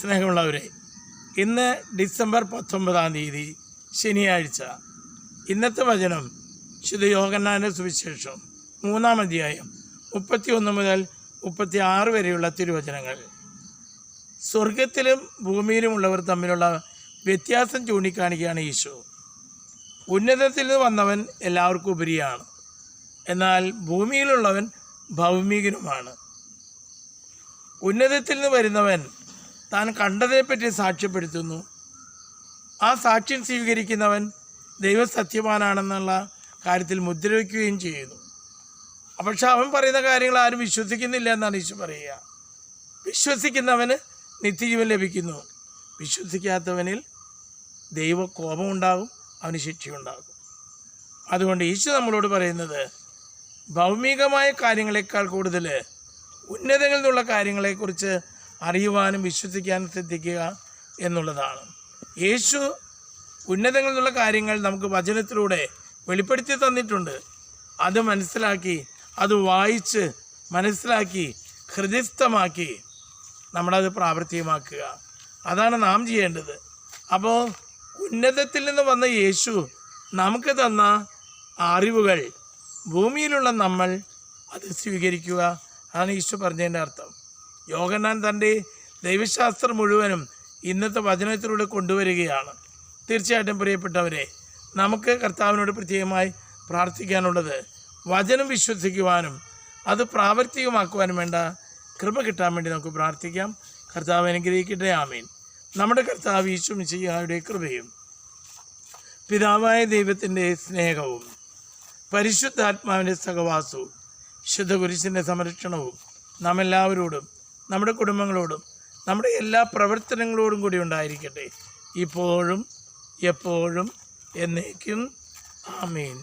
സ്നേഹമുള്ളവരെ ഇന്ന് ഡിസംബർ പത്തൊമ്പതാം തീയതി ശനിയാഴ്ച. ഇന്നത്തെ വചനം ശുദ്ധ യോഗന്നാന്റെ സുവിശേഷം മൂന്നാം അധ്യായം മുപ്പത്തി ഒന്ന് മുതൽ മുപ്പത്തി ആറ് വരെയുള്ള തിരുവചനങ്ങൾ. സ്വർഗത്തിലും ഭൂമിയിലുമുള്ളവർ തമ്മിലുള്ള വ്യത്യാസം ചൂണ്ടിക്കാണിക്കുകയാണ് ഈശോ ഉന്നതത്തിൽ വന്നവൻ എല്ലാവർക്കും ഉപരിയാണ്. എന്നാൽ ഭൂമിയിലുള്ളവൻ ഭൗമികനുമാണ്. ഉന്നതത്തിൽ നിന്ന് വരുന്നവൻ താൻ കണ്ടതിനെപ്പറ്റി സാക്ഷ്യപ്പെടുത്തുന്നു. ആ സാക്ഷ്യം സ്വീകരിക്കുന്നവൻ ദൈവസത്യവാനാണെന്നുള്ള കാര്യത്തിൽ മുദ്രവയ്ക്കുകയും ചെയ്യുന്നു. പക്ഷെ അവൻ പറയുന്ന കാര്യങ്ങൾ ആരും വിശ്വസിക്കുന്നില്ല എന്നാണ് ഈശോ പറയുക. വിശ്വസിക്കുന്നവന് നിത്യജീവൻ ലഭിക്കുന്നു. വിശ്വസിക്കാത്തവനിൽ ദൈവ കോപമുണ്ടാകും അവന് ശിക്ഷയുണ്ടാകും. അതുകൊണ്ട് ഈശോ നമ്മളോട് പറയുന്നത് ഭൗമികമായ കാര്യങ്ങളെക്കാൾ കൂടുതൽ ഉന്നതങ്ങളിൽ നിന്നുള്ള കാര്യങ്ങളെക്കുറിച്ച് അറിയുവാനും വിശ്വസിക്കാനും ശ്രദ്ധിക്കുക എന്നുള്ളതാണ്. യേശു ഉന്നതങ്ങളിലുള്ള കാര്യങ്ങൾ നമുക്ക് വചനത്തിലൂടെ വെളിപ്പെടുത്തി തന്നിട്ടുണ്ട്. അത് മനസ്സിലാക്കി അത് വായിച്ച് മനസ്സിലാക്കി ഹൃദയസ്ഥമാക്കി നമ്മളത് പ്രാവർത്തികമാക്കുക. അതാണ് നാം ചെയ്യേണ്ടത്. അപ്പോൾ ഉന്നതത്തിൽ നിന്ന് വന്ന യേശു നമുക്ക് തന്ന അറിവുകൾ ഭൂമിയിലുള്ള നമ്മൾ അത് സ്വീകരിക്കുക. അതാണ് ഈശോ പറഞ്ഞതിന്റെ അർത്ഥം. യോഗനാൻ തന്റെ ദൈവശാസ്ത്രം മുഴുവനും ഇന്നത്തെ വചനത്തിലൂടെ കൊണ്ടുവരികയാണ്. തീർച്ചയായിട്ടും പ്രിയപ്പെട്ടവരെ നമുക്ക് കർത്താവിനോട് പ്രത്യേകമായി പ്രാർത്ഥിക്കാനുള്ളത് വചനം വിശ്വസിക്കുവാനും അത് പ്രാവർത്തികമാക്കുവാനും വേണ്ട കൃപ കിട്ടാൻ വേണ്ടി നമുക്ക് പ്രാർത്ഥിക്കാം. കർത്താവ് അനുഗ്രഹിക്കട്ടെ. ആമീൻ. നമ്മുടെ കർത്താവ് ഈശോ മിശിഹായുടെ കൃപയും പിതാവായ ദൈവത്തിന്റെ സ്നേഹവും പരിശുദ്ധാത്മാവിന്റെ സഹവാസവും ശുദ്ധകുരിശിന്റെ സംരക്ഷണവും നാം എല്ലാവരോടും നമ്മുടെ കുടുംബങ്ങളോടും നമ്മുടെ എല്ലാ പ്രവർത്തനങ്ങളോടും കൂടി ഉണ്ടായിരിക്കട്ടെ. ഇപ്പോഴും എപ്പോഴും എന്നേക്കും. ആമീൻ.